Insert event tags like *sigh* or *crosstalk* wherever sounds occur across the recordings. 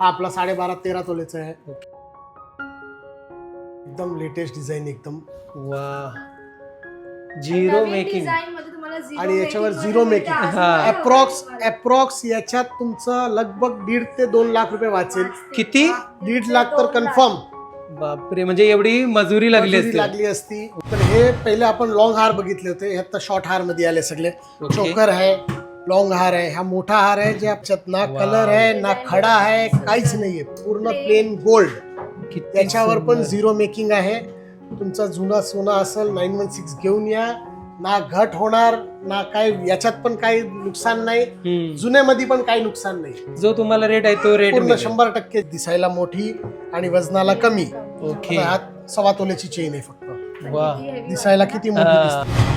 हा आपला साडेबारा तेरा तोलेचा आहे. एकदम लेटेस्ट डिझाईन एकदम वा. झिरो मेकिंग डिझाईन मध्ये तुम्हाला zero आणि याच्यावर झिरो मेकिंग अप्रॉक्स अप्रॉक्स याच्यात तुमचं लगभग दीड ते दोन लाख रुपये वाचेल. किती? दीड लाख तर. कन्फर्म बापरे म्हणजे एवढी मजुरी लागली असते. लागली असती. तर हे पहिले आपण लॉंग हार बघितले होते. हे आता शॉर्ट हारमध्ये आले सगळे. चोकर आहे. लॉंग हार आहे हा मोठा हार आहे जे याच्यात ना. कलर आहे ना खडा आहे काहीच नाहीये. पूर्ण प्लेन गोल्ड त्याच्यावर पण. झिरो मेकिंग आहे. तुमचा जुना सोना असेल नाईन वन सिक्स घेऊन या. ना घट होणार ना काय याच्यात पण काही नुकसान नाही. जुन्यामध्ये पण काही नुकसान नाही. जो तुम्हाला रेट आहे तो रेट पूर्ण शंभर टक्के दिसायला मोठी आणि वजनाला कमी. ओके सव्वा तोल्याची चेन आहे फक्त. दिसायला किती मोठी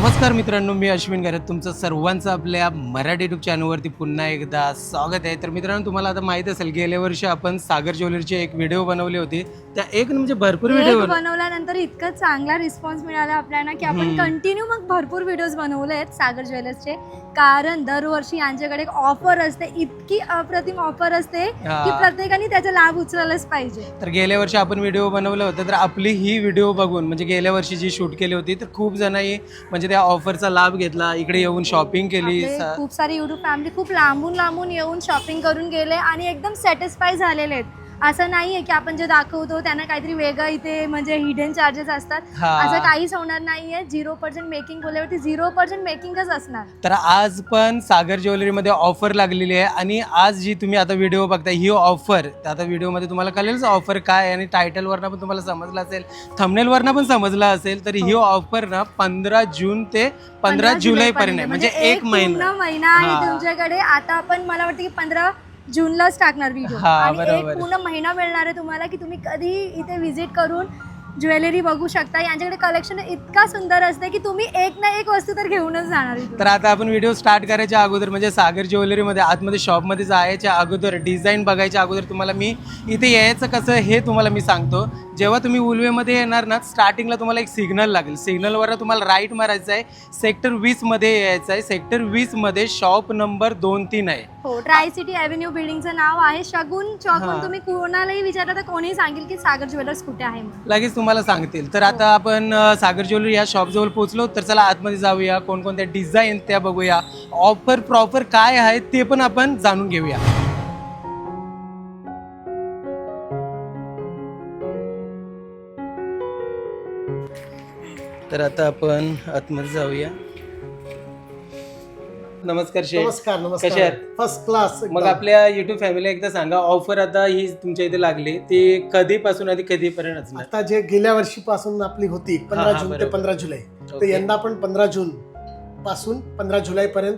नमस्कार मित्रांनो मी अश्विन गरत तुमचं सर्वांचं आपल्या मराठी युट्यूब चॅनलवरती पुन्हा एकदा स्वागत आहे. तर मित्रांनो तुम्हाला आता माहीत असेल गेल्या वर्षी आपण सागर ज्वेलरीची एक व्हिडिओ बनवली होती. त्या एक म्हणजे भरपूर व्हिडिओ बनवल्यानंतर इतकं चांगला रिस्पॉन्स मिळाला आपल्याला की आपण. कंटिन्यू मग भरपूर व्हिडिओज बनवले आहेत सागर ज्वेलर्सचे. कारण दरवर्षी यांच्याकडे एक ऑफर असते इतकी अप्रतिम ऑफर असते की प्रत्येकाने त्याचा लाभ उचलायलाच पाहिजे. तर गेल्या वर्षी आपण व्हिडिओ बनवलं होतं तर आपली ही व्हिडिओ बघून म्हणजे गेल्या वर्षी जी शूट केली होती तर खूप जणांनी म्हणजे त्या ऑफरचा लाभ घेतला इकडे येऊन शॉपिंग केली आपले सा- खूप सारी युट्यूब फॅमिली खूप लांबून लांबून येऊन शॉपिंग करून गेले आणि एकदम सॅटिस्फाय झालेले आहेत. असं नाही आहे की आपण जे दाखवतो त्यांना काहीतरी वेगळं इथे म्हणजे हिडन चार्जेस असतात. हा. असं काहीच होणार नाहीये. झिरो पर्सेंट मेकिंग बोलल्यावरती झिरो पर्सेंट मेकिंगच असणार. तर आज पण सागर ज्वेलरीमध्ये ऑफर लागलेली आहे आणि आज जी तुम्ही आता व्हिडिओ बघताय ही ऑफर आता व्हिडिओमध्ये तुम्हाला कळेलच ऑफर काय आहे आणि टायटलवरनं पण तुम्हाला समजलं असेल थंबनेलवरनं पण समजलं असेल तर ही ऑफर ना पंधरा जून ते पंधरा जुलै पर्यंत आहे. म्हणजे एक महिना. महिना आहे हा. तुमच्याकडे. आता आपण मला वाटतं की पंधरा जूनलाच टाकणार व्हिडिओ हा, आणि बरोबर. एक पूर्ण महिना मिळणार आहे तुम्हाला की तुम्ही कधी इथे व्हिजिट करून ज्वेलरी बघू शकता यांच्याकडे कलेक्शन इतका सुंदर असते की तुम्ही एक ना एक वस्तू तर घेऊनच जाणार. तर आता आपण व्हिडिओ स्टार्ट करायच्या अगोदर म्हणजे सागर ज्वेलरीमध्ये आतमध्ये शॉपमध्ये जायच्या अगोदर डिझाईन बघायच्या अगोदर तुम्हाला मी इथे यायचं कसं हे तुम्हाला मी सांगतो जेव्हा तुम्ही उलवेमध्ये येणार ना स्टार्टिंगला तुम्हाला एक सिग्नल लागेल सिग्नलवर तुम्हाला राईट मारायचं आहे सेक्टर वीसमध्ये यायचं आहे सेक्टर वीसमध्ये शॉप नंबर दोन तीन आहे हो ट्राय सिटी अव्हेन्यू बिल्डिंगचं नाव आहे शगुन चौकून हा. तुम्ही कोणालाही विचारलं तर कोणीही सांगेल की सागर ज्वेलर्स कुठे आहे. लगेच तुम्हाला सांगतील. तर आता आपण सागर ज्वेलरी या शॉपजवळ पोहोचलो तर चला आतमध्ये जाऊया कोणकोणत्या डिझाईन त्या बघूया. ऑफर प्रॉपर काय आहे ते पण आपण जाणून घेऊया. तर आता आपण आतमध्ये जाऊया. नमस्कार शेठ. नमस्कार कशा नमस्कार आहेत? फर्स्ट क्लास मग आपल्या युट्यूब फॅमिली एकदा सांगा ऑफर आता ही तुमच्या इथे लागली ती कधीपासून आधी कधीपर्यंत असणार? आता जे गेल्या वर्षीपासून आपली होती पंधरा हा, जून ते बरोबर. पंधरा जुलै. तर ओके. यंदा पण पंधरा जून पासून पंधरा जुलै पर्यंत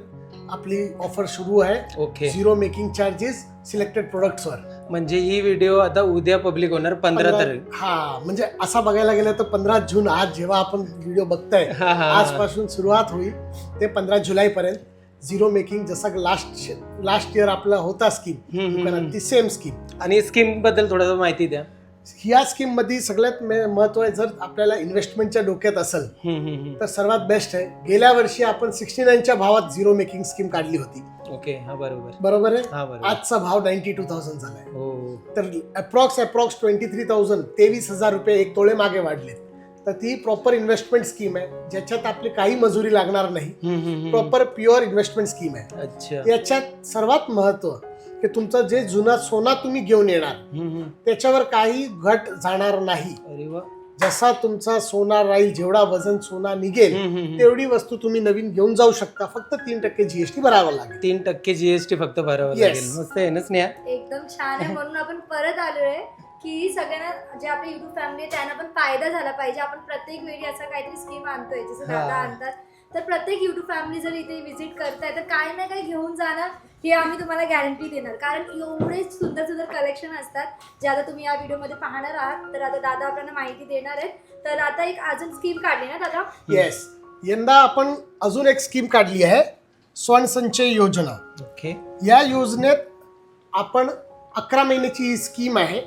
आपली ऑफर सुरू आहे. Okay. Zero making charges selected प्रोडक्ट्सवर म्हणजे ही व्हिडिओ आता उद्या पब्लिक होणार पंधरा तारीख. हा म्हणजे असा बघायला गेलं तर पंधरा जून आज जेव्हा आपण व्हिडिओ बघताय हा, हा, हा. आजपासून सुरुवात होईल ते पंधरा जुलै पर्यंत झिरो मेकिंग जसा लास्ट लास्ट इयर आपला होता स्कीम. ती सेम स्कीम आणि स्कीमबद्दल थोडस माहिती द्या. ह्या स्कीममध्ये सगळ्यात महत्त्व आहे जर आपल्याला इन्व्हेस्टमेंटच्या डोक्यात असेल. तर सर्वात बेस्ट आहे. गेल्या वर्षी आपण सिक्स्टी नाईनच्या भावात झिरो मेकिंग स्कीम काढली होती. ओके हा बरोबर. बरोबर आहे? आजचा भाव नाईन्टी टू थाउजंड झालाय. हो. तर approx approx twenty three thousand तेवीस हजार रुपये एक तोळे मागे वाढले तर ती प्रॉपर इन्व्हेस्टमेंट स्कीम आहे. ज्याच्यात आपली काही मजुरी लागणार नाही. प्रॉपर प्युअर इन्व्हेस्टमेंट स्कीम आहे. अच्छा. याच्यात सर्वात महत्त्व की तुमचं जे जुना सोना तुम्ही घेऊन येणार. त्याच्यावर काही घट जाणार नाही. अरे वा. जसा तुमचा सोना राहील जेवढा वजन सोना निघेल. तेवढी वस्तू तुम्ही नवीन घेऊन जाऊ शकता. फक्त तीन टक्के जीएसटी भरावं लागेल. तीन टक्के जीएसटी फक्त भरावं. लागेल. मस्त आहे ना स्नेहा? एकदम छान आहे. म्हणून आपण परत आलोय. की सगळ्यांना जे आपली युट्यूब फॅमिली आहे त्यांना पण फायदा झाला पाहिजे. आपण प्रत्येक वेळी असं काहीतरी स्कीम आणतोय जसं हा. दादा आणतात. तर प्रत्येक युट्यूब फॅमिली जर इथे व्हिजिट करताय तर काय ना काही घेऊन जाणार हे आम्ही तुम्हाला गॅरंटी देणार. कारण एवढे सुंदर सुंदर कलेक्शन असतात जे आता तुम्ही या व्हिडिओमध्ये पाहणार आहात. तर आता दादा आपल्याला माहिती देणार आहेत. तर आता एक अजून स्कीम काढली ना दादा? येस यंदा आपण अजून एक स्कीम काढली आहे स्वर्ण संचय योजना. ओके या योजनेत आपण अकरा महिन्याची ही स्कीम आहे.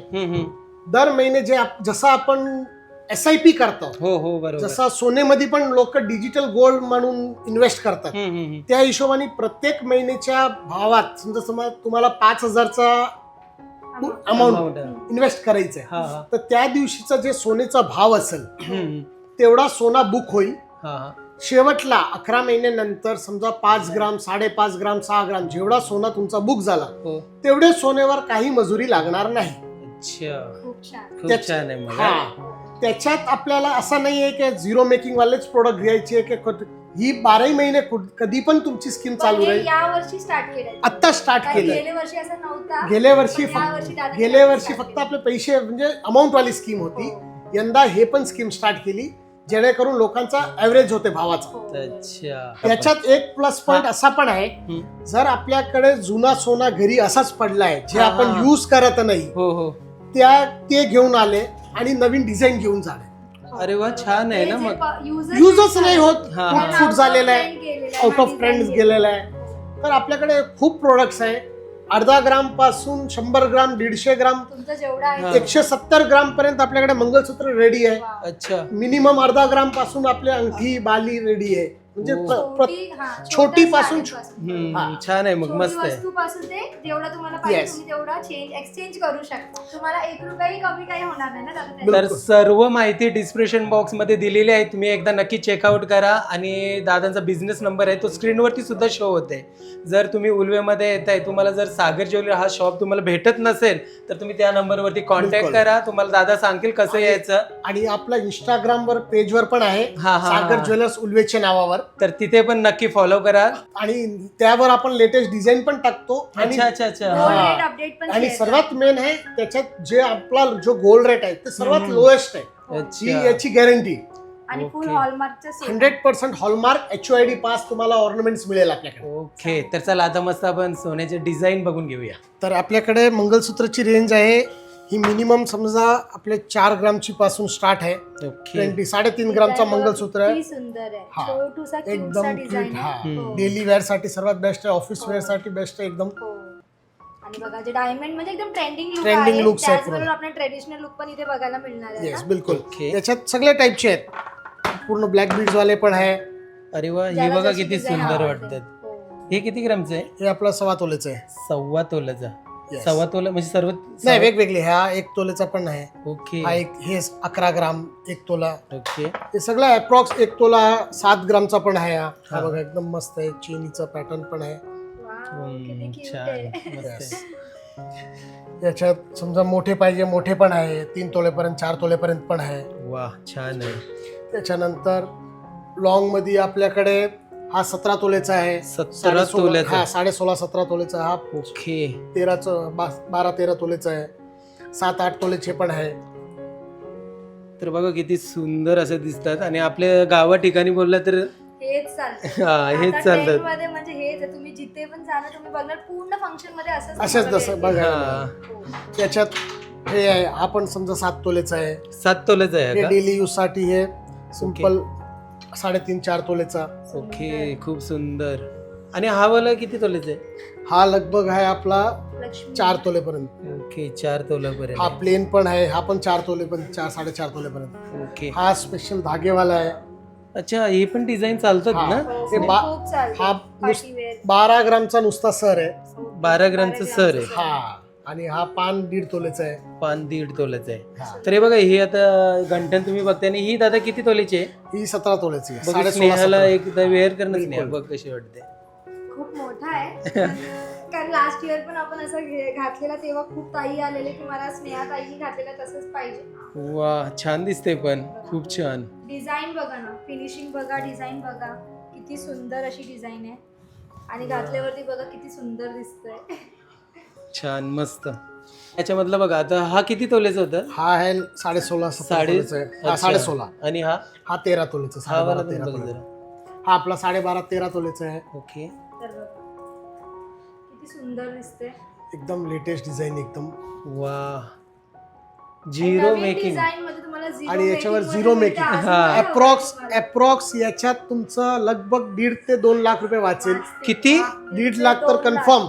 दर महिने जे जसं आपण एस आय पी करतो हो हो बरोबर. जसं सोनेमध्ये पण लोक डिजिटल गोल्ड म्हणून इन्व्हेस्ट करतात. हम्म, हम्म, हम्म. त्या हिशोबाने प्रत्येक महिन्याच्या भावात समजा समजा तुम्हाला पाच हजारचा अमाऊंट Amount. इन्व्हेस्ट करायचं आहे हा हा. तर त्या दिवशीचा जे सोन्याचा भाव असेल हम्म, तेवढा सोना बुक होईल. हा हा. शेवटला अकरा महिन्यानंतर समजा पाच ग्राम साडेपाच ग्राम सहा ग्राम जेवढा सोना तुमचा बुक झाला हो. तेवढे सोन्यावर काही मजुरी लागणार नाही. अच्छा. खूप छान. खूप त्याच- छान आहे मग हा? त्याच्यात आपल्याला असं नाही आहे की झिरो मेकिंग वालेच प्रोडक्ट घ्यायचे की ही बाराही महिने कुठ- कधी पण तुमची स्कीम चालू हे राहील. या वर्षी स्टार्ट केलंय. आत्ता स्टार्ट कारण केलंय. गेल्या वर्षी असं नव्हता. गेल्या वर्षी पण या वर्षी फक्त गेल्या start वर्षी फक्त केलं. आपले पैसे म्हणजे अमाऊंट वाली स्कीम होती. हो. यंदा हे पण स्कीम स्टार्ट केली. जेणेकरून लोकांचा ऍव्हरेज होते भावाचा. हो. अच्छा. त्याच्यात एक प्लस पॉईंट असा पण आहे. जर आपल्याकडे जुना सोना घरी असाच पडला आहे जे हा, आपण हा. युज करत नाही हो हो. त्या ते घेऊन आले आणि नवीन डिझाईन घेऊन झाले. अरे वा छान आहे ना हे मग. युजच नाही होत हा, खूप हा. फूट झालेला आहे आउट ऑफ हा ट्रेंड गेलेला आहे. तर आपल्याकडे खूप प्रोडक्ट्स आहे अर्धा ग्रामपासून शंभर ग्राम दीडशे ग्राम तुमचं जेवढं आहे हा. एकशे सत्तर ग्राम पर्यंत आपल्याकडे मंगलसूत्र रेडी आहे. अच्छा मिनिमम अर्धा ग्रामपासून आपले अंगठी बाली रेडी आहे म्हणजे हो. प्र- प्र- छोटी हा, पासून- साडीपासून. हम्म. छान आहे मग छोटी मस्त आहे वस्तूपासून ते जेवढं तुम्हाला पाहिजे Yes. तुम्ही तेवढा चेंज एक्सचेंज करू शकता तुम्हाला एक रुपयाही कमी काही होणार नाही ना दादा तर? बिलकुल. सर्व माहिती डिस्क्रिप्शन बॉक्समध्ये दिलेली आहे तुम्ही एकदा नक्की चेकआउट करा आणि दादांचा बिझनेस नंबर आहे तो स्क्रीनवरती सुद्धा शो होते जर तुम्ही उल्वेमध्ये येत आहे तुम्हाला जर सागर ज्वेलरी हा शॉप तुम्हाला भेटत नसेल तर तुम्ही त्या नंबरवरती कॉन्टॅक्ट बिलकुल. करा तुम्हाला दादा सांगतील कसं आणि- यायचं आणि आपला इंस्टाग्राम वर पेज वर पण आहे हा, हा, सागर. ज्वेलर्स उल्वेच्या नावावर तर तिथे पण नक्की फॉलो करा. आणि त्यावर आपण लेटेस्ट डिझाइन पण टाकतो. आणि अच्छा अच्छा. अच्छा Gold rate update पण आणि share सर्वात मेन आहे त्याच्यात जे आपला जो गोल्ड रेट आहे ते सर्वात हम्म. लोएस्ट आहे. ही अच्छा याची गॅरंटी आणि full Okay. हॉलमार्कचं hundred percent hallmark H I D pass तुम्हाला ऑर्नामेंट्स मिळेल आपल्याकडे. ओके तर चला आता मस्त आपण सोन्याचे डिझाईन बघून घेऊया. तर आपल्याकडे मंगलसूत्रची रेंज आहे ही मिनिमम समजा आपले चार ग्रामची पासून स्टार्ट आहे ट्वेंटी साडेतीन ग्रामचा मंगलसूत्र आहे सुंदर आहे हा. एकदम डिझाईन cute, हा. आहे हो. डेली वेअरसाठी सर्वात बेस्ट आहे ऑफिस वेअरसाठी बेस्ट आहे एकदम हो. आणि बघा जे डायमंड म्हणजे एकदम ट्रेंडिंग लुक Trending आहे looks आहेत त्याचबरोबर पूर्ण. आपल्या ट्रेडिशनल लुक पण इथे बघायला मिळणार आहे येस ना. बिलकुल Okay. याच्यात सगळ्या टाईपचे आहेत पूर्ण ब्लॅक बीड्स वाले पण आहे अरे वा हे ज्याला बघा जशी किती design सुंदर आवडते. वाटतात हो. हे किती ग्रामचं आहे हे आपला सव्वा तोलेचं आहे सव्वा तोलाचा Yes. सव्वा तोला म्हणजे सर्व नाही वेगवेगळे. ह्या एक तोलेचा पण आहे. ओके. हा एक हे अकरा ग्राम एक तोला. ओके. हे सगळं अप्रॉक्स एक तोला सात ग्रामचा पण आहे हा. बघा एकदम मस्त आहे. चेनीचा पॅटर्न पण आहे. हम्म, cute छान आहे. मस्त Yes. आहे. याच्यात समजा मोठे पाहिजे मोठे पण आहे. तीन तोलेपर्यंत चार तोलेपर्यंत पण आहे. वा छान आहे. त्याच्यानंतर लॉंगमध्ये आपल्याकडे हा सतरा तोलेचा आहे. सतरा तोल्याचा हा साडे सोळा सतरा तोलेचा हा. ओके. तेराच बारा तेरा तोलेचा आहे. सात आठ तोलेचे पण आहे. तर बघा किती सुंदर असं दिसतात. आणि आपल्या गावा ठिकाणी बोललं तर हेच चालतं. हा हेच मध्ये म्हणजे हेच आहे. तुम्ही जिथे पण जाणार तुम्ही बघणार पूर्ण फंक्शनमध्ये असंच असेच जसं. बघा. त्याच्यात हे आहे हा पण समजा सात तोलेचा आहे. सात तोल्याचा आहे डेली यूजसाठी हे सिंपल साडेतीन चार तोलेचा. ओके खूप सुंदर. आणि हा वाला किती तोल्याचा आहे? हा लगभग आहे आपला लक्ष्मी. चार तोलेपर्यंत. ओके चार हा तोल्यापर्यंत प्लेन पण आहे हा पण चार तोले पण चार साडेचार तोलेपर्यंत. ओके. हा स्पेशल धागेवाला आहे. अच्छा हे पण डिझाईन चालतात हा. ना? हो, हे हो, बा- खूप चालतं. हा नुस-. बारा ग्रामचा नुसता सर आहे. हो, बारा ग्रामचं सर आहे. हा. आणि हा पान दीड तोलेचा आहे. पान दीड तोल्याचं आहे. तर हे बघा हे आता घंटन तुम्ही बघताय आणि ही दादा किती तोल्याची आहे? ही सतरा तोलेची आहे. बघ साडे स्नेहाला एकदा वेअर करणं बिलकुल. स्नेहा. बघ कशी वाटते. खूप मोठा आहे. कारण लास्ट इयर पण आपण असं घे- घातलेला तेव्हा खूप ताई आलेले की मला स्नेहा ताईनी घातलेला तसंच पाहिजे. वा छान दिसते पण. खूप छान. डिझाईन बघा ना. फिनिशिंग बघा डिझाईन बघा. किती सुंदर अशी डिझाईन आहे. आणि घातल्यावरती बघा किती सुंदर दिसतंय. छान मस्त. याच्यामधलं बघा आता हा किती तोल्याचा होता? हा आहे साडे सोळा साडे तोलेचा हा. साडे सोळा आणि हा? हा तेरा तोलेचा हा साडेबारा पण तेरा बघ तोले जरा हा आपला साडेबारा तेरा तोलेचा आहे. ओके. तर बघा. किती सुंदर दिसते एकदम लेटेस्ट डिझाईन एकदम. वा झिरो मेकिंग डिझाईन मध्ये तुम्हाला zero आणि याच्यावर हा. काय हवं अप्रॉक्स? अप्रॉक्स याच्यात तुमचं लगभग दीड ते दोन लाख रुपये वाचेल. किती? दीड लाख तर कन्फर्म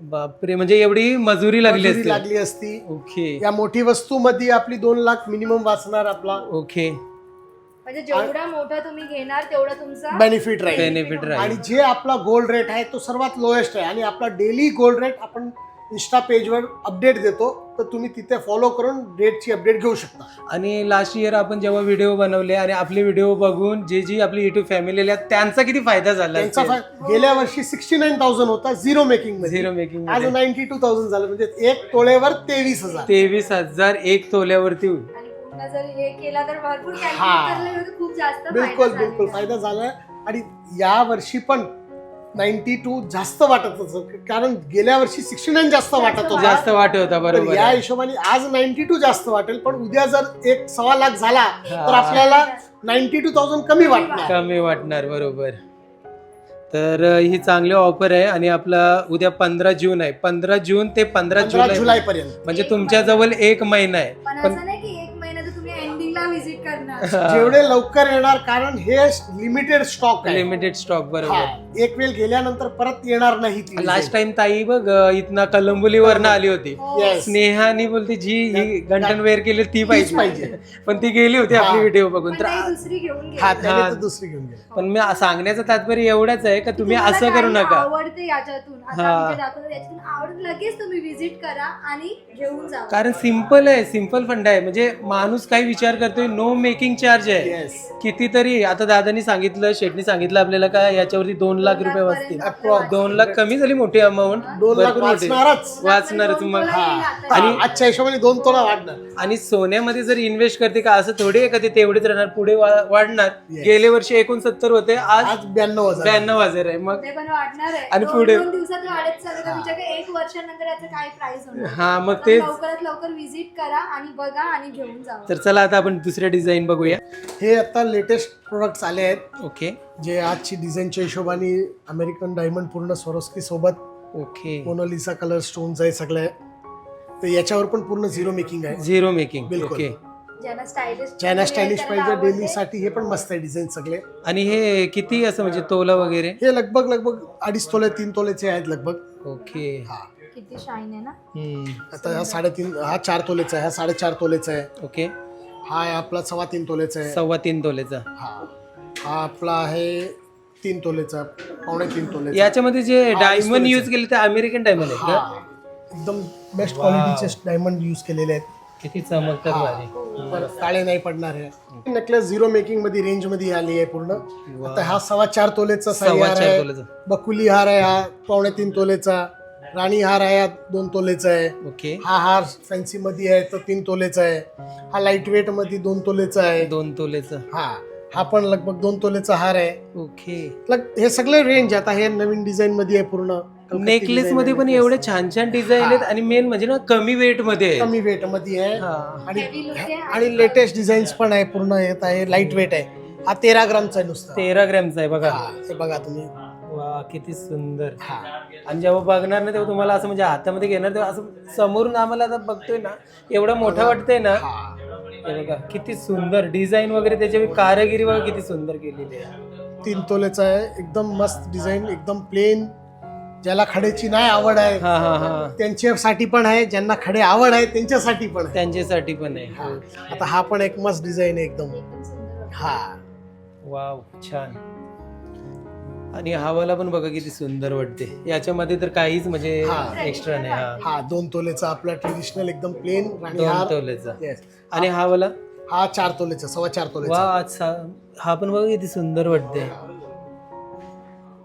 बापरे म्हणजे एवढी मजुरी लागली मजुरी असते. लागली असती. ओके. या मोठी वस्तू मध्ये आपली दोन लाख मिनिमम वाचणार आपला. ओके. म्हणजे जेवढा मोठा तुम्ही घेणार तेवढा तुमचा बेनिफिट राहील. बेनिफिट आणि राहील जे आपला गोल्ड रेट आहे तो सर्वात लोएस्ट आहे. आणि आपला डेली गोल्ड रेट आपण इन्स्टा पेजवर अपडेट देतो तर तुम्ही तिथे फॉलो करून रेटची अपडेट घेऊ शकता. आणि लास्ट इयर आपण जेव्हा व्हिडिओ बनवले आणि आपले व्हिडिओ बघून जे जी आपली युट्यूब फॅमिली त्यांचा किती फायदा झाला त्यांचा फाय- गेल्या वर्षी सिक्स्टी नाईन थाउजंड होता झिरो मेकिंगमध्ये. झिरो मेकिंग आज नाईन्टी टू थाउजंड झालं म्हणजे एक तोळेवर तेवीस हजार. तेवीस हजार एक तोल्यावरती होईल. आणि पूर्ण जर हे केला तर भरपूर हा. कॅल्क्युलेट करले तर खूप जास्त फायदा बिलकुल झालेला बिलकुल आहे. फायदा झालाय. आणि या वर्षी पण नाईन्टी टू जास्त वाटत होतं. कारण गेल्या वर्षी सिक्स्टी नाईन जास्त वाटत होतं. जास्त वाटे होता बरोबर या. हिशोबाने आज नाईन्टी टू जास्त वाटेल पण उद्या जर एक सव्वा लाख झाला तर. आपल्याला नाईन्टी टू थाउजंड कमी वाटणार. कमी वाटणार बरोबर. तर ही चांगली ऑफर आहे आणि आपला उद्या पंधरा जून आहे. पंधरा जून ते पंधरा जुलै जुलै पर्यंत म्हणजे तुमच्या जवळ एक महिना आहे. पण पण असं नाही की एक महिना तर तुम्ही एंडिंगला व्हिजिट करणार *laughs* जेवढे लवकर येणार कारण हे लिमिटेड स्टॉक आहे लिमिटेड स्टॉक हा. बरोबर एक वेळ गेल्यानंतर परत येणार नाही ती लास्ट टाइम ताई बघ अ, इथनं कलंबुलीवरनं आली होती हो. Yes. स्नेहानी बोलते जी ही गंटन वेअर केली ती पाहिजे पाहिजे. *laughs* पण ती गेली होती आपली हा. व्हिडिओ बघून पण तर काही दुसरी घेऊन हा गेली. त्याने हा. तर दुसरी घेऊन गेली पण मी सांगण्याचं तात्पर्य एवढंच आहे का तुम्ही तुम्हाला असं करू काही नका आवडते याच्यातून आता हा. आम्ही जे आवडत लगेच तुम्ही व्हिजिट करा आणि घेऊन जा कारण सिंपल आहे सिंपल फंड आहे म्हणजे माणूस काय विचार करतोय नो मेकिंग चार्ज आहे. येस कितीतरी आता दादानी सांगितलं शेटनी सांगितलं आपल्याला का याच्यावरती दोन लाख रुपये वाचतील. दोन लाख कमी झाली मोठी अमाऊंट दोन लाख वाचणारच. वाचणारच मग आणि- आणि आजच्या हिशोबाने दोन तोळा वाढणार. आणि सोन्यामध्ये जर इन्व्हेस्ट करते का असं थोडी आहे का ते तेवढेच राहणार पुढे वा- वाढणार. Yes. गेले वर्षी एकोणसत्तर होते आज आज ब्याण्णव हजार. ब्याण्णव हजार आहे. मग ते पण वाढणार आहे. आणि पुढे- दोन दिवसात वाढत चालू का विचार करा, एक वर्षानंतर याचं काय प्राइस होणार? हा मग तर तेच. लवकरात लवकर व्हिजिट करा आणि बघा आणि घेऊन जा तर चला आता आपण दुसऱ्या डिझाईन बघूया. हे आता लेटेस्ट प्रोडक्ट्स आले आहेत. ओके जे आजची डिझाईनच्या हिशोबाने अमेरिकन डायमंड पूर्ण सोरोस्की सोबत okay Mona Lisa colour stones आहे सगळे तर याच्यावर पण पूर्ण झिरो मेकिंग आहे. झिरो मेकिंग बिलकुल. ओके चायना स्टायलिश पाहिजे डेली साठी हे पण मस्त आहे डिझाईन सगळे. आणि हे किती असं म्हणजे तोला वगैरे? हे लगभग लगभग अडीच तोले तीन तोलेचे आहेत लगभग. ओके हा. किती शाईन आहे ना? हम्म. आता हा साडेतीन हा चार तोलेचा आहे हा साडेचार तोलेचा आहे. ओके हा आहे आपला सव्वा तीन तोलेचा आहे. सव्वा तीन तोलेचा. हा. हा आपला आहे तीन तोलेचा पावणे तीन तोलेचा. याच्यामध्ये जे डायमंड यूज केले ते अमेरिकन डायमंड आहे का? एकदम बेस्ट क्वालिटीचे डायमंड यूज केलेले आहेत. किती चमकतात. भारी. काळे नाही पडणार आहे. नेकलेस झिरो मेकिंगमध्ये रेंजमध्ये आली आहे पूर्ण. आता हा सव्वा चार तोलेचा सव्वा हार चार आहे. तोलेचा. बकुली हार आहे हा पावणे तीन तोलेचा. राणी हार आहे हा दोन तोलेचा आहे. ओके. हा हार फॅन्सी मध्ये आहे तर तीन तोलेचा आहे. हा लाइट वेटमध्ये दोन तोलेचा आहे. दोन तोलेचा. हा हा पण लगभग दोन तोलेचा हार आहे. ओके. लग- हे सगळे रेंज आता हे नवीन डिझाईन मध्ये आहे पूर्ण. कलकत्ती नेकलेस design मध्ये आहे पण necklace. एवढे छान छान डिझाईन आहेत आणि मेन म्हणजे ना कमी वेटमध्ये आहे. कमी वेटमध्ये आहे. हा. आणि आणि लेटेस्ट डिझाईन्स पण आहे पूर्ण येत आहे. लाइट वेट आहे. हा तेरा ग्रामचा आहे नुसता. तेरा ग्रॅमचा आहे बघा. हा, हे बघा तुम्ही. वा किती सुंदर. हा. आणि जेव्हा बघणार ना तेव्हा तुम्हाला असं म्हणजे हातामध्ये घेणार तेव्हा असं समोरून आम्हाला आता बघतोय ना एवढं मोठं वाटतंय ना. हा. बघा किती सुंदर डिझाईन वगैरे त्याची कारागिरी बघा किती सुंदर केलेली आहे. तीन तोलेचा आहे एकदम मस्त डिझाईन एकदम प्लेन ज्याला खडेची नाही आवड आहे हा हा हा. त्यांच्यासाठी पण आहे ज्यांना खडे आवड आहे त्यांच्यासाठी पण आहे. त्यांच्यासाठी पण आहे. हा. आता हा पण एक मस्त डिझाईन आहे एकदम. हा. वाव छान. आणि हवाला पण बघा किती सुंदर वाटते. याच्यामध्ये तर काहीच म्हणजे हा. एक्स्ट्रा नाही हा. हा दोन तोलेचा आपला ट्रेडिशनल एकदम प्लेन आणि दोन हा तोलेचा. Yes. आणि हा वाला? हा चार तोलेचा सव्वा चार वा तोलेचा. आज हा- हा पण बघा किती सुंदर वाटते.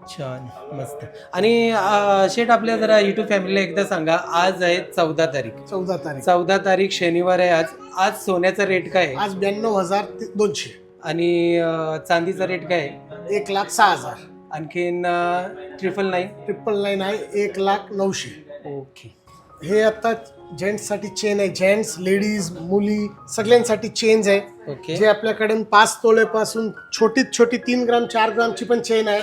छान मस्त. आणि अं, शेठ आपल्या जरा युट्यूब फॅमिलीला एकदा सांगा आज आहे चौदा तारीख. चौदा तारीख. चौदा तारीख शनिवार आहे आज. आज सोन्याचा रेट काय आहे? आज ब्याण्णव हजार ते दोनशे. आणि अं, चांदीचा रेट काय आहे? एक लाख सहा हजार. आणखीन ट्रिपल नाईन ट्रिपल नाईन आहे एक लाख नऊशे. ओके. हे आता जेंट्ससाठी चेन आहे. जेंट्स लेडीज मुली सगळ्यांसाठी चेन्स आहे. ओके. जे आपल्याकडे पाच तोलेपासून छोटीत छोटी तीन ग्राम चार ग्रामची पण चेन आहे.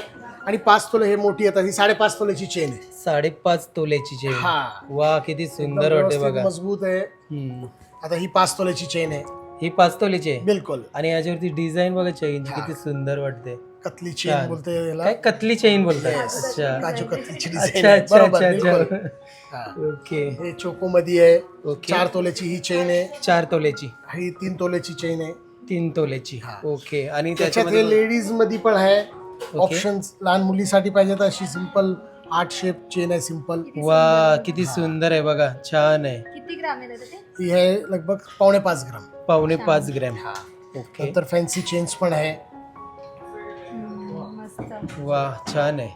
आणि पाच तोले हे मोठी येतात ही साडेपाच तोलेची चेन आहे. साडेपाच तोल्याची चेन हा. वा किती सुंदर वाटते व्यवस्थित बघा. मजबूत आहे. हम्म. आता ही पाच तोलेची चेन आहे. ही पाच तोल्याची आहे? बिलकुल. आणि याच्यावरती डिझाईन बघा चेनची हा. किती सुंदर वाटते कतली. चेन बोलते याला. काय कतली चेन Yes. अच्छा. काजू कतलीची अच्छा डिझाईन आहे. अच्छा बरोबर अच्छा. बिलकुल. अच्छा हा. ओके. हे चोको मध्ये आहे. ओके. चार तोल्याची ही चेन आहे. चार तोल्याची. ही तीन तोल्याची चेन आहे. तीन तोल्याची. हा. ओके. आणि त्याच्यात हे त्याच्यामध्ये लेडीजमध्ये पण आहे. ऑप्शन लहान मुलीसाठी पाहिजे तर अशी सिंपल आर्ट शेप चेन आहे सिंपल वा किती सुंदर आहे बघा. छान आहे. किती ग्राम आहे दादा ते? ही आहे लगभग पावणे पाच ग्राम. पावणे पाच ग्रॅम. हा. ओके. नंतर फॅन्सी चेन्स पण आहे. वा छान आहे.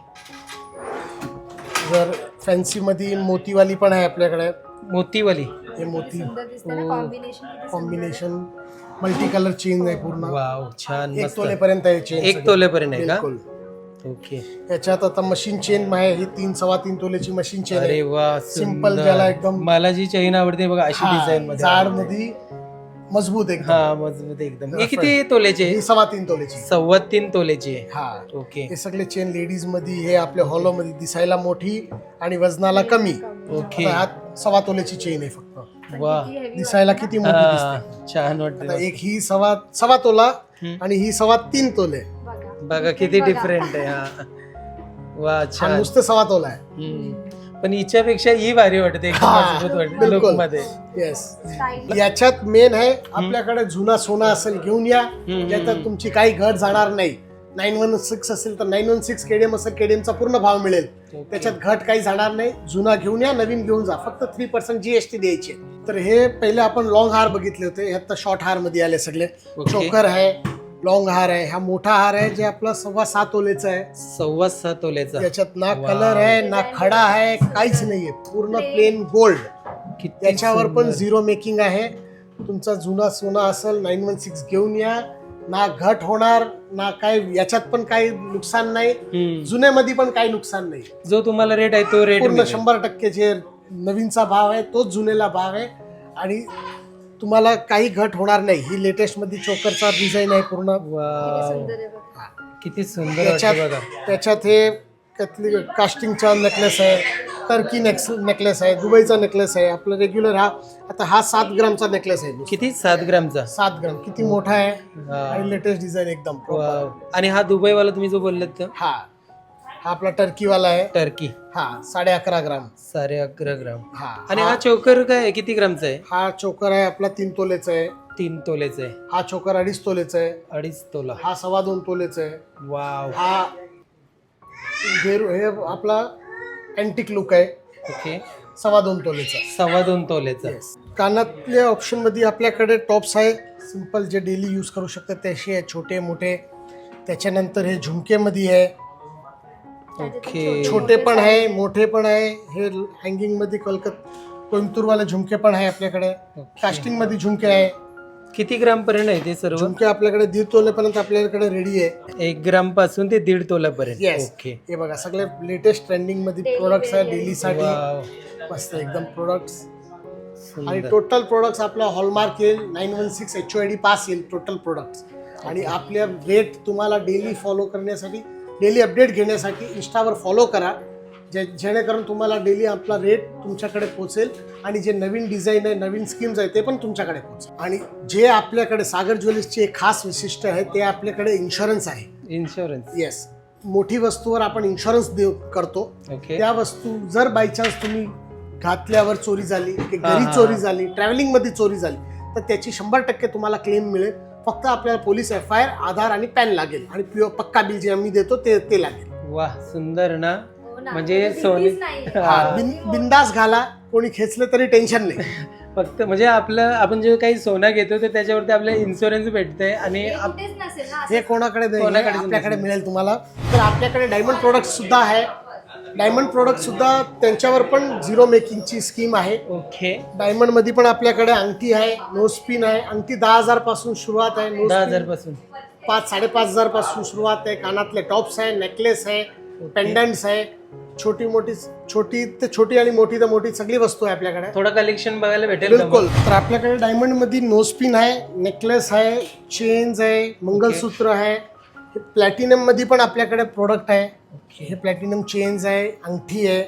जर फॅन्सी मध्ये मोतीवाली पण आहे आपल्याकडे. मोतीवाली. हे मोती. Combination combination multi colour chain आहे पूर्ण. वाव छान एक तोलेपर्यंत आहे चेन एक तोलेपर्यंत आहे का? ओके. याच्यात आता मशीन चेन आहे ही तीन सव्वा तीन तोलेची मशीन चेन अरे आहे वा सुंदर. ज्याला एकदम- मला जी चैन आवडते बघा अशी डिझाईन मध्ये जाड. मध्ये मजबूत एकदम. हा मजबूत एकदम. हे किती तोल्याचे ही सव्वा तीन तोलेची. सव्वा तीन तोल्याची आहे हा. ओके. हे सगळे चेन लेडीजमध्ये हे आपल्या हॉलो मध्ये दिसायला मोठी आणि वजनाला कमी. ओके. आता ह्यात सव्वा तोलेची चेन आहे फक्त. वा. दिसायला किती मोठी दिसते. छान आता वाटते एक ही सव्वा सव्वा तोला. आणि ही सव्वा तीन तोले. बघा बघा किती डिफरंट आहे हा. वा हा छान. नुसतं सव्वा तोला आहे. हम्म. पण हिच्यापेक्षा ही भारी वाटते एकदम हा, मजबूत वाटते बिलकुल. लुकमध्ये येस याच्यात मेन आहे आपल्याकडे जुना सोना असेल घेऊन या हम्म. ज्याच्यात तुमची काही घट जाणार नाही. नाईन वन सिक्स असेल तर नाईन वन सिक्स केडीएम असेल केडीएमचा पूर्ण भाव मिळेल. त्याच्यात घट काही जाणार नाही. जुना घेऊन या नवीन घेऊन जा. फक्त थ्री पर्सेंट जीएसटी द्यायची. तर हे पहिले आपण लॉंग हार बघितले होते. ह्यात शॉर्ट हारमध्ये आले सगळे. चोकर आहे लॉंग हार आहे हा मोठा हार आहे जे आपला सव्वा सात तोलेचा आहे. सव्वा सात तोल्याचा याच्यात ना Wow. कलर आहे ना खडा आहे काहीच नाहीये. पूर्ण प्लेन गोल्ड किती त्याच्यावर पण सुंदर. झिरो मेकिंग आहे. तुमचा जुना सोना असेल नाईन वन सिक्स घेऊन या. ना घट होणार ना काय याच्यात पण काही नुकसान नाही. हम्म. जुन्यामध्ये पण काही नुकसान नाही. जो तुम्हाला रेट आहे तो रेट पूर्ण शंभर टक्के जे नवीनचा भाव आहे तोच जुनेला भाव आहे. आणि तुम्हाला काही घट होणार नाही. ही लेटेस्टमध्ये चोकरचा डिझाईन आहे पूर्ण वाव सुंदर आहे बघा. किती सुंदर त्याच्यात वाटतं बघा. त्याच्यात हे कतली कास्टिंगचा नेकलेस आहे टर्की नेक्स नेकलेस आहे दुबईचा नेकलेस आहे. आपलं रेग्युलर हा आता हा सात ग्रामचा नेकलेस आहे. किती? सात ग्रामचा. सात ग्राम. किती मोठा आहे? हा. लेटेस्ट डिझाईन एकदम proper. वाव. आणि हा दुबईवाला तुम्ही जो बोललात तो? हा. हा आपला टर्कीवाला आहे. टर्की. हा साडे अकरा ग्राम. साडे अकरा ग्राम. हा. आणि हा. चोकर काय किती ग्रामचा आहे? हा चोकर आहे आपला तीन तोलेचा आहे. तीन तोलेचा आहे. हा चोकर अडीच तोलेचा आहे. अडीच तोला. हा सव्वा दोन तोलेचा आहे. वाव. हा गेरू हे आपला अँटिक लुक आहे. ओके. सव्वा दोन तोलेचा. सव्वा दोन तोल्याचा कानातल्या ऑप्शनमध्ये आपल्याकडे टॉप्स आहे. सिंपल जे डेली यूज करू शकतात तसे आहे छोटे मोठे. त्याच्यानंतर हे झुमकेमध्ये आहे. ओके. छोटे पण आहे मोठे पण आहे. हे हँगिंगमध्ये कलकत कोइंबतूरवाले झुमके पण आहे आपल्याकडे. कास्टिंगमध्ये झुमके आहे. किती ग्राम पर्यंत आहे ते सर्व? झुमके आपल्याकडे दीड तोलेपर्यंत आपल्याकडे रेडी आहे. एक ग्रामपासून ते दीड तोल्यापर्यंत. ओके. हे बघा सगळे लेटेस्ट ट्रेंडिंगमध्ये प्रोडक्ट्स आहे डेली साठी वाव मस्त एकदम प्रोडक्ट्स आणि सुंदर टोटल प्रोडक्ट्स आपला हॉलमार्क येईल nine one six H D pass येईल टोटल प्रोडक्ट्स आणि आपल्या रेट तुम्हाला डेली फॉलो करण्यासाठी डेली अपडेट घेण्यासाठी इंस्टावर फॉलो करा जे जेणेकरून तुम्हाला डेली आपला रेट तुमच्याकडे पोहोचेल आणि जे नवीन डिझाईन आहे नवीन स्कीम्स आहे ते पण तुमच्याकडे पोहोचेल आणि जे आपल्याकडे सागर ज्वेलर्सची एक खास विशिष्ट आहे ते आपल्याकडे इन्शुरन्स आहे. इन्शुरन्स येस मोठी वस्तूवर आपण इन्शुरन्स देऊ करतो. ओके त्या वस्तू जर बाय चान्स तुम्ही घातल्यावर चोरी झाली की घरी. चोरी झाली ट्रॅव्हलिंगमध्ये चोरी झाली तर त्याची शंभर टक्के तुम्हाला क्लेम मिळेल. फक्त आपल्याला police F I R Aadhaar आणि पॅन लागेल आणि प्युअर पक्का बिल जे आम्ही देतो ते ते लागेल वा सुंदर ना हो ना. म्हणजे म्हणजे सोने- भीतीच. हा. बिन- बिंदास घाला कोणी खेचलं तरी टेन्शन नाही *laughs* फक्त म्हणजे आपलं आपण जे काही सोनं घेतो ते त्याच्यावरती आपल्याला इन्शुरन्स भेटते आणि हे आप- कुठेच नसेल ना हे असं कोणाकडे नाही, कोणाकडेच आपल्याकडे. मिळेल तुम्हाला तर आपल्याकडे डायमंड प्रोडक्ट सुद्धा आहे डायमंड प्रोडक्ट सुद्धा त्यांच्यावर पण झिरो मेकिंगची स्कीम आहे. ओके. डायमंडमध्ये पण आपल्याकडे अंगठी आहे नो स्पिन आहे अंगठी दहा हजारपासून सुरुवात आहे दहा हजारपासून. पाच साडेपाच हजारपासून सुरुवात आहे कानातले टॉप्स आहे नेकलेस आहे पेंडंट्स आहे छोटी मोठी छोटी ते छोटी आणि मोठी तर मोठी सगळी वस्तू आहे आपल्याकडे. थोडं कलेक्शन बघायला भेटेल का बिलकुल. मग? तर आपल्याकडे डायमंडमध्ये नो स्पिन आहे नेकलेस आहे चेन्स आहे मंगलसूत्र आहे प्लॅटिनममध्ये पण आपल्याकडे प्रोडक्ट आहे. हे प्लॅटिनम चेन्स आहे अंगठी आहे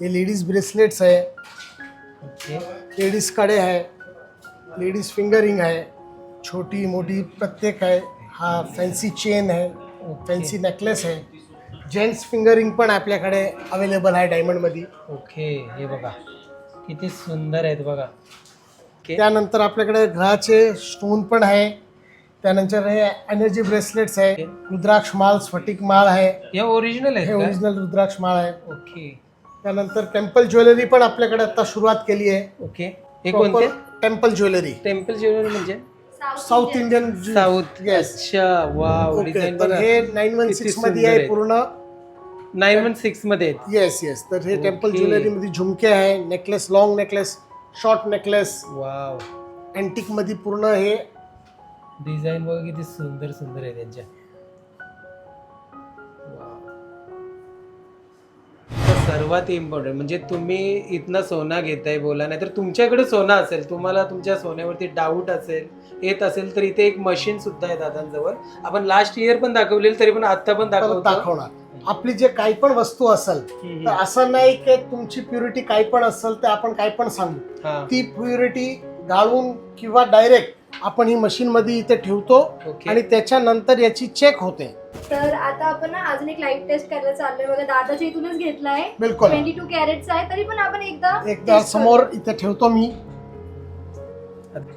हे लेडीज ब्रेसलेट्स आहे. ओके लेडीजकडे आहे लेडीज फिंगरिंग आहे छोटी मोठी प्रत्येक आहे. हा फॅन्सी चेन आहे फॅन्सी नेकलेस आहे. जेंट्स फिंगरिंग पण आपल्याकडे अवेलेबल आहे डायमंडमध्ये ओके हे बघा. किती सुंदर आहेत बघा. ओके त्यानंतर आपल्याकडे ग्रहाचे स्टोन पण आहे. त्यानंतर हे एनर्जी ब्रेसलेट्स आहे. रुद्राक्ष माळ स्फटिक माळ आहे. हे ओरिजिनल हे आहेत का? ओरिजिनल रुद्राक्ष माळ आहे. ओके त्यानंतर टेम्पल ज्वेलरी पण आपल्याकडे आता सुरुवात केली आहे. ओके हे कोणते? टेम्पल ज्वेलरी टेम्पल ज्वेलरी म्हणजे? South Indian south Yes. अच्छा. वाव ओके डिझाईन तर हे नाईन वन किती सिक्समध्ये सुंदर आहे आहे. पूर्ण. नाईन वन सिक्समध्ये आहेत. येस येस तर हे टेम्पल. ज्वेलरी मध्ये झुमके आहे. Necklace long necklace short necklace wow अँटिकमध्ये पूर्ण हे डिझाईन बघा किती सुंदर सुंदर आहे त्यांच्या. सर्वात इम्पॉर्टंट म्हणजे तुम्ही इथनं सोना घेताय बोला नाही तर तुमच्याकडे सोनं असेल तुम्हाला तुमच्या सोन्यावरती डाऊट असेल येत असेल तर इथे एक मशीन सुद्धा आहे दादांजवळ. आपण लास्ट इयर पण दाखवलेली तरी पण आता पण दाखवणार. आपली जे काही पण वस्तू असेल तर असं नाही की तुमची प्युरिटी काही पण असेल तर आपण काही पण सांगू. ती प्युरिटी गाळून किंवा डायरेक्ट आपण ही मशीन मध्ये इथे ठेवतो आणि त्याच्यानंतर याची चेक होते. तर आता आपण ना अजून एक लाईव्ह टेस्ट करायला चाललोय. बघा दादाच्या इथूनच घेतलाय. बिलकुल. ट्वेंटी टू कॅरेटचा आहे. तरी पण आपण एकदा एकदा test समोर इथे ठेवतो मी.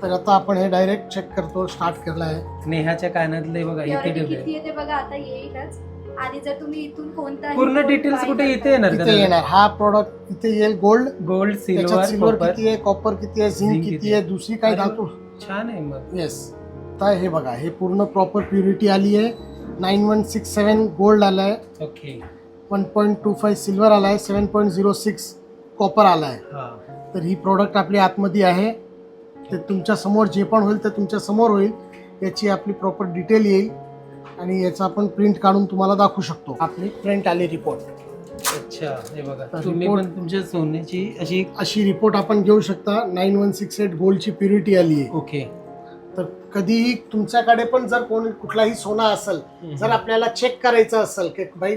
तर आता आपण हे डायरेक्ट चेक करतो स्टार्ट केलं आहे नेहाच्या कानातले बघा. इथे Purity ठेवले. किती आहे ते बघा आता येईलच. आणि जर तुम्ही इथून कोणताही पूर्ण डिटेल्स कुठे इथे येणार इथे येणार. हा प्रोडक्ट इथे येईल गोल्ड गोल्ड त्याच्यात सिल्वर सिल्वर कॉपर किती आहे कॉपर किती आहे झिंक Zinc किती किती आहे? दुसरी काय. धातू छान आहे मग. येस तर हे बघा हे पूर्ण प्रॉपर प्युरिटी आली आहे. Nine one six seven gold आलं आहे okay one point two five silver आला आहे seven point zero six copper आला आहे हा. तर ही प्रोडक्ट आपली आतमध्ये आहे. ते तुमच्यासमोर जे पण होईल ते तुमच्यासमोर होईल. याची आपली प्रॉपर डिटेल येईल. आणि याचा आपण प्रिंट काढून तुम्हाला दाखवू शकतो. आपली प्रिंट आली रिपोर्ट अच्छा हे बघा. तर तुम्ही report- पण तुमच्या सोन्याची अशी अशी रिपोर्ट आपण घेऊ शकता. नाईन वन सिक्स एट गोल्डची प्युरिटी आली आहे. ओके तर कधीही तुमच्याकडे पण जर कोणी कुठलाही सोना असेल जर आपल्याला चेक करायचं असेल की भाई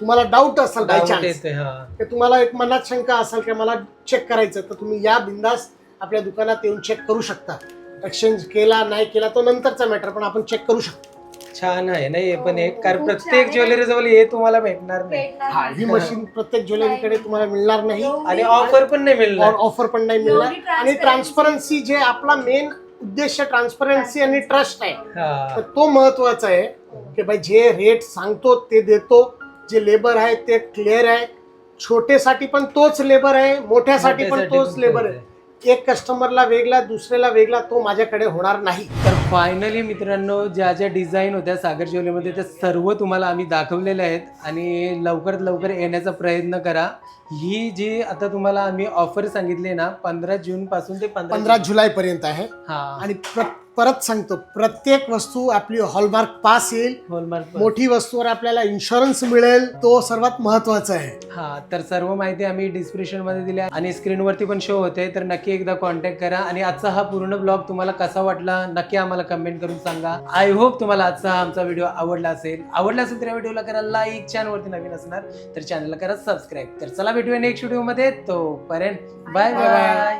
तुम्हाला डाऊट असेल बाय Doubt चान्स येते हा. की तुम्हाला एक मनात शंका असेल की मला चेक करायचं तर तुम्ही या बिंदास आपल्या दुकानात येऊन चेक करू शकता. एक्सचेंज केला नाही केला तो नंतरचा मॅटर पण आपण चेक करू शकतो. छान आहे. ना हे पण एक कारण खूप प्रत्येक आहे. ज्वेलरी जवळ हे तुम्हाला भेटणार नाही. भेटणार हा नाही. ही मशीन प्रत्येक ज्वेलरीकडे तुम्हाला मिळणार नाही. आणि ऑफर पण नाही मिळणार. ऑफर पण नाही एवढी मिळणार आणि. ट्रान्सपरन्सी जे आपला मेन उद्देश ट्रान्सपरन्सी आणि ट्रस्ट आहे. हा. तर तो महत्त्वाचा आहे की भाई जे रेट सांगतो ते देतो. जे लेबर आहे ते क्लिअर आहे. छोटेसाठी पण तोच लेबर आहे मोठ्यासाठी पण तोच लेबर आहे. एक कस्टमरला वेगळा दुसऱ्याला वेगळा तो माझ्याकडे होणार नाही. तर फायनली मित्रांनो ज्या ज्या डिझाईन होत्या सागर ज्वेलरीमध्ये त्या सर्व तुम्हाला आम्ही दाखवलेल्या आहेत. आणि लवकरात लवकर येण्याचा प्रयत्न करा. ही जी आता तुम्हाला आम्ही ऑफर सांगितली ना पंधरा जून पासून ते पंधरा पंधरा जुलै पर्यंत आहे. हा. आणि प्र- परत सांगतो प्रत्येक वस्तू आपली हॉलमार्क पास येईल. हॉलमार्क मोठी वस्तूवर आपल्याला इन्शुरन्स मिळेल तो सर्वात महत्त्वाचा आहे. हा तर सर्व माहिती आम्ही डिस्क्रिप्शनमध्ये दिली आहे आणि स्क्रीनवरती पण शो होते तर नक्की एकदा कॉन्टॅक्ट करा आणि आजचा हा पूर्ण ब्लॉग तुम्हाला कसा वाटला नक्की आम्हाला कमेंट करून सांगा. आय होप तुम्हाला आजचा हा आमचा व्हिडिओ आवडला असेल. आवडला असेल तर या व्हिडिओला करा लाईक चॅनलवरती नवीन असणार तर चॅनलला करा सबस्क्राईब तर चला भेटूया नेक्स्ट व्हिडिओमध्ये तोपर्यंत बाय. बाय